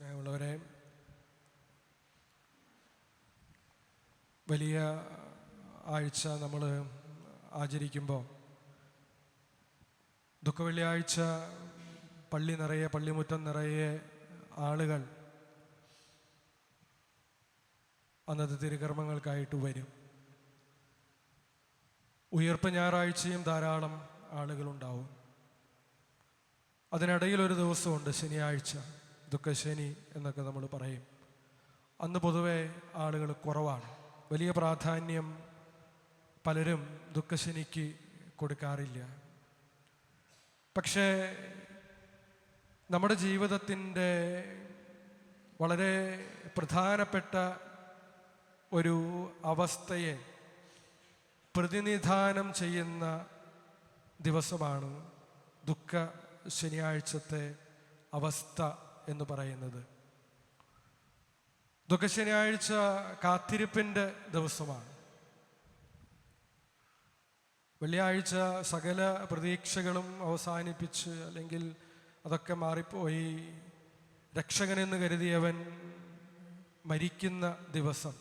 സ്നേഹമുള്ളവരെ വലിയ ആഴ്ച നമ്മൾ ആചരിക്കുമ്പോൾ ദുഃഖവെള്ളിയാഴ്ച പള്ളി നിറയെ പള്ളിമുറ്റം നിറയെ ആളുകൾ അന്നത്തെ തിരുകർമ്മങ്ങൾക്കായിട്ട് വരും. ഉയർപ്പ് ഞായറാഴ്ചയും ധാരാളം ആളുകളുണ്ടാവും. അതിനിടയിൽ ഒരു ദിവസമുണ്ട് ശനിയാഴ്ച. ദുഃഖശനി എന്നൊക്കെ നമ്മൾ പറയും. അന്ന് പൊതുവെ ആളുകൾ കുറവാണ്. വലിയ പ്രാധാന്യം പലരും ദുഃഖശനിക്ക് കൊടുക്കാറില്ല. പക്ഷേ നമ്മുടെ ജീവിതത്തിന്റെ വളരെ പ്രധാനപ്പെട്ട ഒരു അവസ്ഥയെ പ്രതിനിധാനം ചെയ്യുന്ന ദിവസമാണ് ദുഃഖ ശനിയാഴ്ചത്തെ അവസ്ഥ എന്ന് പറയുന്നത്. ദുഃഖ ശനിയാഴ്ച കാത്തിരിപ്പിന്റെ ദിവസമാണ്. വെള്ളിയാഴ്ച സകല പ്രതീക്ഷകളും അവസാനിപ്പിച്ച് അല്ലെങ്കിൽ അതൊക്കെ മാറിപ്പോയി. രക്ഷകനെന്ന് കരുതിയവൻ മരിക്കുന്ന ദിവസം.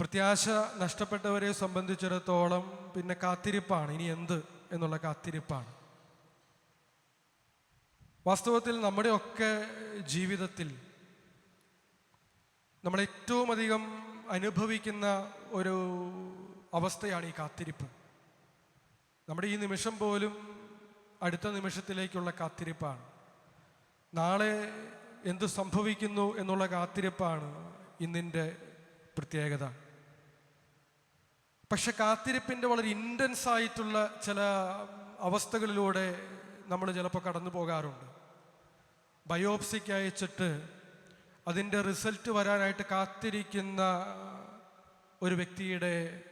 പ്രത്യാശ നഷ്ടപ്പെട്ടവരെ സംബന്ധിച്ചിടത്തോളം പിന്നെ കാത്തിരിപ്പാണ്. ഇനി എന്ത് എന്നുള്ള കാത്തിരിപ്പാണ്. വാസ്തവത്തിൽ നമ്മുടെയൊക്കെ ജീവിതത്തിൽ നമ്മൾ ഏറ്റവും അധികം അനുഭവിക്കുന്ന ഒരു അവസ്ഥയാണ് ഈ കാത്തിരിപ്പ്. നമ്മുടെ ഈ നിമിഷം പോലും അടുത്ത നിമിഷത്തിലേക്കുള്ള കാത്തിരിപ്പാണ്. നാളെ എന്ത് സംഭവിക്കുന്നു എന്നുള്ള കാത്തിരിപ്പാണ് ഇന്നിന്റെ പ്രത്യേകത. പക്ഷെ കാത്തിരിപ്പിന്റെ വളരെ ഇന്റൻസ് ആയിട്ടുള്ള ചില അവസ്ഥകളിലൂടെ നമ്മൾ ചിലപ്പോൾ കടന്നു പോകാറുണ്ട്. ബയോപ്സിക്ക് അയച്ചിട്ട് അതിന്റെ റിസൾട്ട് വരാനായിട്ട് കാത്തിരിക്കുന്ന ഒരു വ്യക്തിയുടെ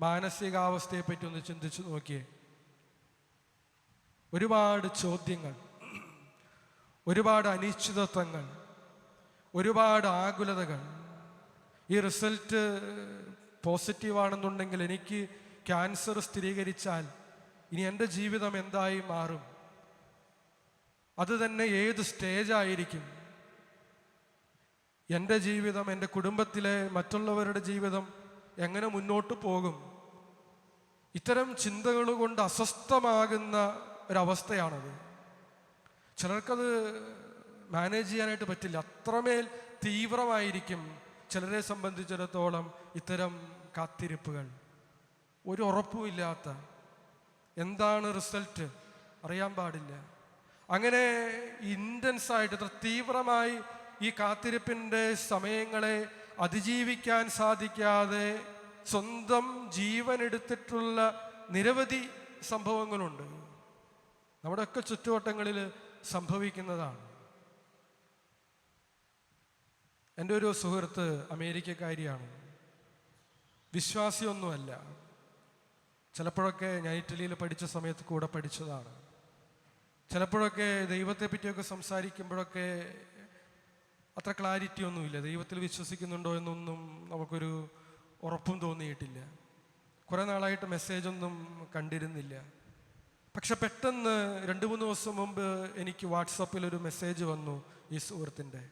മാനസികാവസ്ഥയെ പറ്റി ഒന്ന് ചിന്തിച്ചു നോക്കിയേ. ഒരുപാട് ചോദ്യങ്ങൾ ഒരുപാട് അനിശ്ചിതത്വങ്ങൾ ഒരുപാട് ആകുലതകൾ. ഈ റിസൾട്ട് പോസിറ്റീവാണെന്നുണ്ടെങ്കിൽ എനിക്ക് ക്യാൻസർ സ്ഥിരീകരിച്ചാൽ ഇനി എന്റെ ജീവിതം എന്തായി മാറും? അത് തന്നെ ഏത് സ്റ്റേജായിരിക്കും എന്റെ ജീവിതം എന്റെ കുടുംബത്തിലെ മറ്റുള്ളവരുടെ ജീവിതം എങ്ങനെ മുന്നോട്ട് പോകും? ഇത്തരം ചിന്തകൾ കൊണ്ട് അസ്വസ്ഥമാകുന്ന ഒരവസ്ഥയാണത്. ചിലർക്കത് മാനേജ് ചെയ്യാനായിട്ട് പറ്റില്ല. അത്രമേൽ തീവ്രമായിരിക്കും ചിലരെ സംബന്ധിച്ചിടത്തോളം ഇത്തരം കാത്തിരിപ്പുകൾ. ഒരു ഉറപ്പുമില്ലാത്ത എന്താണ് റിസൾട്ട് അറിയാൻ പാടില്ല. അങ്ങനെ ഇന്റൻസ് ആയിട്ട് ഇത്ര തീവ്രമായി ഈ കാത്തിരിപ്പിന്റെ സമയങ്ങളെ അതിജീവിക്കാൻ സാധിക്കാതെ സ്വന്തം ജീവൻ എടുത്തിട്ടുള്ള നിരവധി സംഭവങ്ങളുണ്ട്. നമ്മുടെയൊക്കെ ചുറ്റുവട്ടങ്ങളിൽ സംഭവിക്കുന്നതാണ്. എന്റെ ഒരു സുഹൃത്ത് അമേരിക്കക്കാരിയാണ്. വിശ്വാസിയൊന്നുമല്ല. ചിലപ്പോഴൊക്കെ ഞാൻ ഇറ്റലിയിൽ പഠിച്ച സമയത്ത് കൂടെ പഠിച്ചതാണ്. ചിലപ്പോഴൊക്കെ ദൈവത്തെ പറ്റിയൊക്കെ സംസാരിക്കുമ്പോഴൊക്കെ അത്ര ക്ലാരിറ്റി ഒന്നുമില്ല ദൈവത്തിൽ വിശ്വസിക്കുന്നുണ്ടോ എന്നൊന്നും നമുക്കൊരു ഉറപ്പും തോന്നിയിട്ടില്ല. കുറേ നാളായിട്ട് മെസ്സേജൊന്നും കണ്ടിരുന്നില്ല. പക്ഷെ പെട്ടെന്ന് രണ്ട് മൂന്ന് ദിവസം മുമ്പ് എനിക്ക് വാട്സപ്പിൽ ഒരു മെസ്സേജ് വന്നു ഈ സുഹൃത്തിന്റെ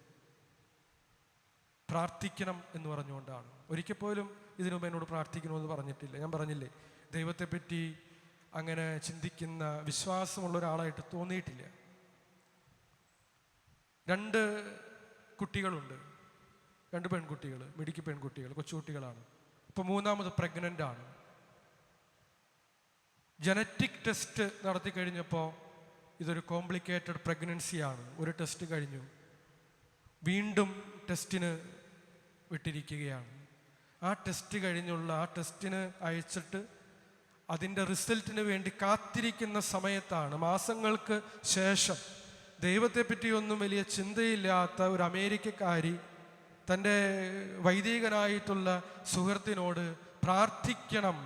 പ്രാർത്ഥിക്കണം എന്ന് പറഞ്ഞുകൊണ്ടാണ്. ഒരിക്കൽ പോലും ഇതിനു മുമ്പ് എന്നോട് പ്രാർത്ഥിക്കണമെന്ന് പറഞ്ഞിട്ടില്ല. ഞാൻ പറഞ്ഞില്ലേ ദൈവത്തെപ്പറ്റി അങ്ങനെ ചിന്തിക്കുന്ന വിശ്വാസമുള്ള ഒരാളായിട്ട് തോന്നിയിട്ടില്ല. രണ്ട് കുട്ടികളുണ്ട്. രണ്ട് പെൺകുട്ടികൾ മിടുക്കി പെൺകുട്ടികൾ കൊച്ചുകുട്ടികളാണ്. ഇപ്പൊ മൂന്നാമത് പ്രഗ്നന്റ് ആണ്. ജനറ്റിക് ടെസ്റ്റ് നടത്തി കഴിഞ്ഞപ്പോൾ ഇതൊരു കോംപ്ലിക്കേറ്റഡ് പ്രഗ്നൻസിയാണ് ഒരു ടെസ്റ്റ് കഴിഞ്ഞു. വീണ്ടും ടെസ്റ്റിന് വിട്ടിരിക്കുകയാണ്. ആ ടെസ്റ്റ് കഴിഞ്ഞുള്ള ആ ടെസ്റ്റിന് അയച്ചിട്ട് അതിന്റെ റിസൾട്ടിന് വേണ്ടി കാത്തിരിക്കുന്ന സമയത്താണ് മാസങ്ങൾക്ക് ശേഷം ദൈവത്തെ പറ്റിയൊന്നും വലിയ ചിന്തയില്ലാത്ത ഒരു അമേരിക്കക്കാരി തന്റെ വൈദികനായിട്ടുള്ള സുഹൃത്തിനോട് പ്രാർത്ഥിക്കണം.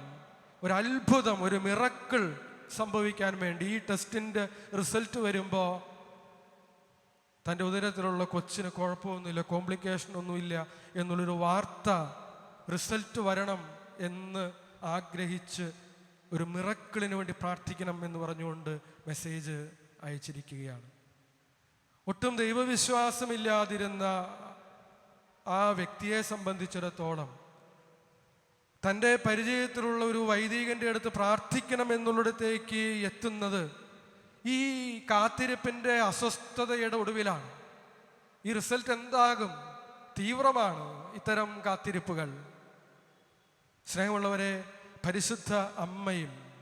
ഒരു അത്ഭുതം ഒരു മിറക്കിൾ സംഭവിക്കാൻ വേണ്ടി ഈ ടെസ്റ്റിന്റെ റിസൾട്ട് വരുമ്പോൾ തന്റെ ഉദരത്തിലുള്ള കൊച്ചിന് കുഴപ്പമൊന്നുമില്ല കോംപ്ലിക്കേഷൻ ഒന്നുമില്ല എന്നുള്ളൊരു വാർത്ത റിസൾട്ട് വരണം എന്ന് ആഗ്രഹിച്ച് ഒരു മിറക്കിളിന് വേണ്ടി പ്രാർത്ഥിക്കണം എന്ന് പറഞ്ഞുകൊണ്ട് മെസ്സേജ് അയച്ചിരിക്കുകയാണ്. ഒട്ടും ദൈവവിശ്വാസമില്ലാതിരുന്ന ആ വ്യക്തിയെ സംബന്ധിച്ചിടത്തോളം തന്റെ പരിചയത്തിലുള്ള ഒരു വൈദികന്റെ അടുത്ത് പ്രാർത്ഥിക്കണം എന്നുള്ളിടത്തേക്ക് എത്തുന്നത് ഈ കാത്തിരിപ്പിന്റെ അസ്വസ്ഥതയുടെ ഒടുവിലാണ്. ഈ റിസൾട്ട് എന്താകും? തീവ്രമാണ് ഇത്തരം കാത്തിരിപ്പുകൾ. സ്നേഹമുള്ളവരെ പരിശുദ്ധ അമ്മയും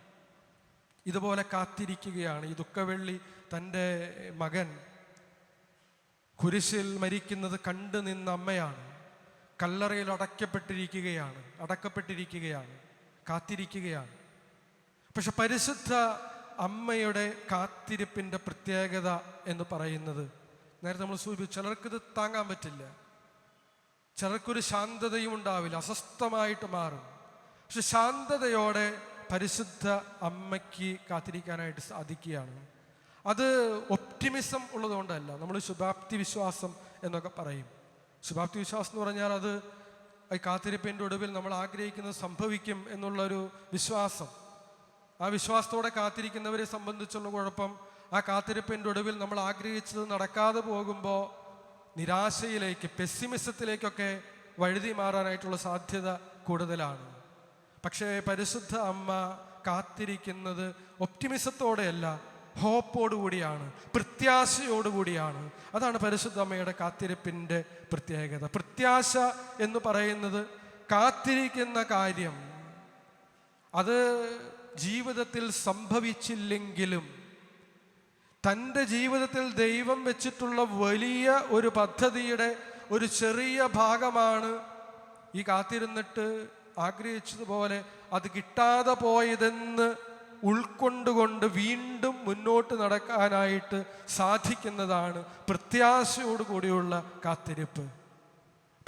ഇതുപോലെ കാത്തിരിക്കുകയാണ്. ഈ ദുഃഖവെള്ളി തന്റെ മകൻ കുരിശിൽ മരിക്കുന്നത് കണ്ടു നിന്ന അമ്മയാണ്. കല്ലറയിൽ അടയ്ക്കപ്പെട്ടിരിക്കുകയാണ്. അടക്കപ്പെട്ടിരിക്കുകയാണ്. കാത്തിരിക്കുകയാണ്. പക്ഷെ പരിശുദ്ധ അമ്മയുടെ കാത്തിരിപ്പിന്റെ പ്രത്യേകത എന്ന് പറയുന്നത് നേരത്തെ നമ്മൾ സൂചിപ്പിച്ചു ചിലർക്കിത് താങ്ങാൻ പറ്റില്ല. ചിലർക്കൊരു ശാന്തതയും ഉണ്ടാവില്ല അസ്വസ്ഥമായിട്ട് മാറും. പക്ഷെ ശാന്തതയോടെ പരിശുദ്ധ അമ്മയ്ക്ക് കാത്തിരിക്കാനായിട്ട് സാധിക്കുകയാണ്. അത് ഒപ്റ്റിമിസം ഉള്ളതുകൊണ്ടല്ല നമ്മൾ ശുഭാപ്തി വിശ്വാസം എന്നൊക്കെ പറയും. ശുഭാപ്തി വിശ്വാസം എന്ന് പറഞ്ഞാൽ അത് കാത്തിരിപ്പിന്റെ ഒടുവിൽ നമ്മൾ ആഗ്രഹിക്കുന്നത് സംഭവിക്കും എന്നുള്ളൊരു വിശ്വാസം. ആ വിശ്വാസത്തോടെ കാത്തിരിക്കുന്നവരെ സംബന്ധിച്ചുള്ള കുഴപ്പം ആ കാത്തിരിപ്പിന്റെ ഒടുവിൽ നമ്മൾ ആഗ്രഹിച്ചത് നടക്കാതെ പോകുമ്പോൾ നിരാശയിലേക്ക് പെസ്സിമിസത്തിലേക്കൊക്കെ വഴുതി മാറാനായിട്ടുള്ള സാധ്യത കൂടുതലാണ്. പക്ഷേ പരിശുദ്ധ അമ്മ കാത്തിരിക്കുന്നത് ഒപ്റ്റിമിസത്തോടെയല്ല ഹോപ്പോടുകൂടിയാണ് പ്രത്യാശയോടുകൂടിയാണ്. അതാണ് പരിശുദ്ധ അമ്മയുടെ കാത്തിരിപ്പിന്റെ പ്രത്യേകത. പ്രത്യാശ എന്ന് പറയുന്നത് കാത്തിരിക്കുന്ന കാര്യം. അത് ജീവിതത്തിൽ സംഭവിച്ചില്ലെങ്കിലും തന്റെ ജീവിതത്തിൽ ദൈവം വെച്ചിട്ടുള്ള വലിയ ഒരു പദ്ധതിയുടെ ഒരു ചെറിയ ഭാഗമാണ് ഈ കാത്തിരുന്നിട്ട് ആഗ്രഹിച്ചതുപോലെ അത് കിട്ടാതെ പോയതെന്ന് ഉൾക്കൊണ്ടുകൊണ്ട് വീണ്ടും മുന്നോട്ട് നടക്കാനായിട്ട് സാധിക്കുന്നതാണ് പ്രത്യാശയോട് കൂടിയുള്ള കാത്തിരിപ്പ്.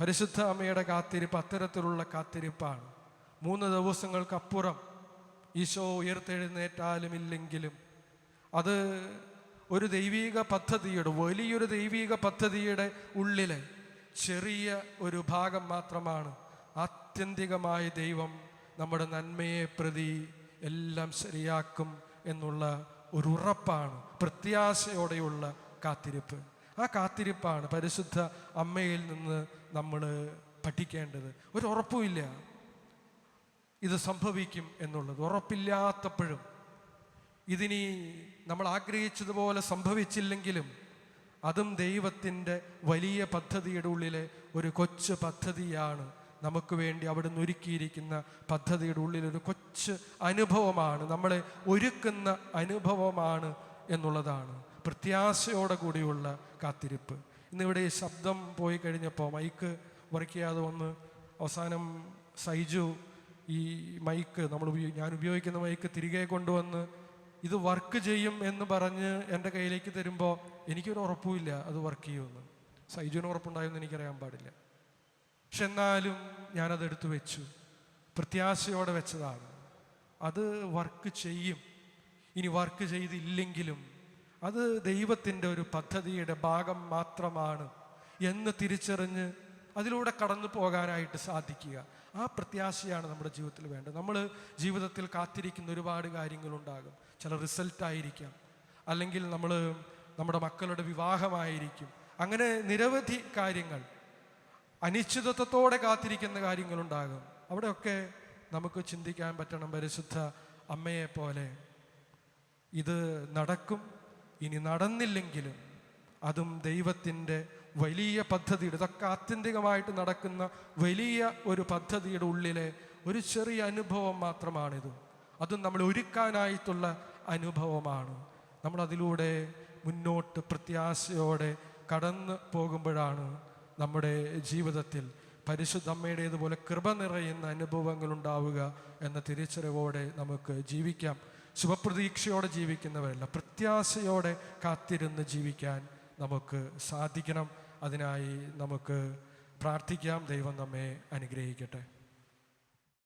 പരിശുദ്ധ അമ്മയുടെ കാത്തിരിപ്പ് അത്തരത്തിലുള്ള കാത്തിരിപ്പാണ്. മൂന്ന് ദിവസങ്ങൾക്കപ്പുറം ഈശോ ഉയർത്തെഴുന്നേറ്റാലും ഇല്ലെങ്കിലും അത് ഒരു ദൈവീക പദ്ധതിയുടെ വലിയൊരു ദൈവീക പദ്ധതിയുടെ ഉള്ളിലെ ചെറിയ ഒരു ഭാഗം മാത്രമാണ് ആത്യന്തികമായ ദൈവം നമ്മുടെ നന്മയെ പ്രതി എല്ലാം ശരിയാക്കും എന്നുള്ള ഒരു ഉറപ്പാണ് പ്രത്യാശയോടെയുള്ള കാത്തിരിപ്പ്. ആ കാത്തിരിപ്പാണ് പരിശുദ്ധ അമ്മയിൽ നിന്ന് നമ്മൾ പഠിക്കേണ്ടത്. ഒരു ഉറപ്പുമില്ല ഇത് സംഭവിക്കും എന്നുള്ളത്. ഉറപ്പില്ലാത്തപ്പോഴും. ഇതിനി നമ്മൾ ആഗ്രഹിച്ചതുപോലെ സംഭവിച്ചില്ലെങ്കിലും അതും ദൈവത്തിന്റെ വലിയ പദ്ധതിയുടെ ഉള്ളിലെ ഒരു കൊച്ചു പദ്ധതിയാണ് നമുക്ക് വേണ്ടി അവിടുന്ന് ഒരുക്കിയിരിക്കുന്ന പദ്ധതിയുടെ ഉള്ളിലൊരു കൊച്ച് അനുഭവമാണ്. നമ്മളെ ഒരുക്കുന്ന അനുഭവമാണ് എന്നുള്ളതാണ് പ്രത്യാശയോടെ കൂടിയുള്ള കാത്തിരിപ്പ്. ഇന്നിവിടെ ശബ്ദം പോയി കഴിഞ്ഞപ്പോൾ മൈക്ക് വർക്ക് ചെയ്യാതെ വന്ന് അവസാനം സൈജു ഈ മൈക്ക് നമ്മൾ ഉപയോഗി ഞാൻ ഉപയോഗിക്കുന്ന മൈക്ക് തിരികെ കൊണ്ടുവന്ന് ഇത് വർക്ക് ചെയ്യും എന്ന് പറഞ്ഞ് എന്റെ കയ്യിലേക്ക് തരുമ്പോൾ എനിക്കൊരു ഉറപ്പുമില്ല അത് വർക്ക് ചെയ്യുമെന്ന്. സൈജുവിന് ഉറപ്പുണ്ടായെന്ന് എനിക്കറിയാൻ പാടില്ല. പക്ഷെ എന്നാലും ഞാനത് എടുത്തു വെച്ചു. പ്രത്യാശയോടെ വെച്ചതാണ്. അത് വർക്ക് ചെയ്യും. ഇനി വർക്ക് ചെയ്തില്ലെങ്കിലും അത് ദൈവത്തിന്റെ ഒരു പദ്ധതിയുടെ ഭാഗം മാത്രമാണ് എന്ന് തിരിച്ചറിഞ്ഞ് അതിലൂടെ കടന്നു പോകാനായിട്ട് സാധിക്കുക. ആ പ്രത്യാശയാണ് നമ്മുടെ ജീവിതത്തിൽ വേണ്ടത്. നമ്മൾ ജീവിതത്തിൽ കാത്തിരിക്കുന്ന ഒരുപാട് കാര്യങ്ങളുണ്ടാകും. ചില റിസൾട്ടായിരിക്കാം അല്ലെങ്കിൽ നമ്മൾ നമ്മുടെ മക്കളുടെ വിവാഹമായിരിക്കും. അങ്ങനെ നിരവധി കാര്യങ്ങൾ. അനിശ്ചിതത്വത്തോടെ കാത്തിരിക്കുന്ന കാര്യങ്ങളുണ്ടാകും. അവിടെയൊക്കെ നമുക്ക് ചിന്തിക്കാൻ പറ്റണം പരിശുദ്ധ അമ്മയെ പോലെ. ഇത് നടക്കും ഇനി നടന്നില്ലെങ്കിലും അതും ദൈവത്തിന്റെ വലിയ പദ്ധതിയുടെ ഇതൊക്കെ ആത്യന്തികമായിട്ട് നടക്കുന്ന വലിയ ഒരു പദ്ധതിയുടെ ഉള്ളിലെ ഒരു ചെറിയ അനുഭവം മാത്രമാണിത്. അതും നമ്മൾ ഒരുക്കാനായിട്ടുള്ള അനുഭവമാണ്. നമ്മളതിലൂടെ മുന്നോട്ട് പ്രത്യാശയോടെ കടന്നു പോകുമ്പോഴാണ് നമ്മുടെ ജീവിതത്തിൽ പരിശുദ്ധ അമ്മയുടേതുപോലെ കൃപ നിറയുന്ന അനുഭവങ്ങൾ ഉണ്ടാവുക എന്ന തിരിച്ചറിവോടെ നമുക്ക് ജീവിക്കാം. ശുഭപ്രതീക്ഷയോടെ ജീവിക്കുന്നവരല്ല പ്രത്യാശയോടെ കാത്തിരുന്ന് ജീവിക്കാൻ നമുക്ക് സാധിക്കണം. അതിനായി നമുക്ക് പ്രാർത്ഥിക്കാം. ദൈവം നമ്മെ അനുഗ്രഹിക്കട്ടെ.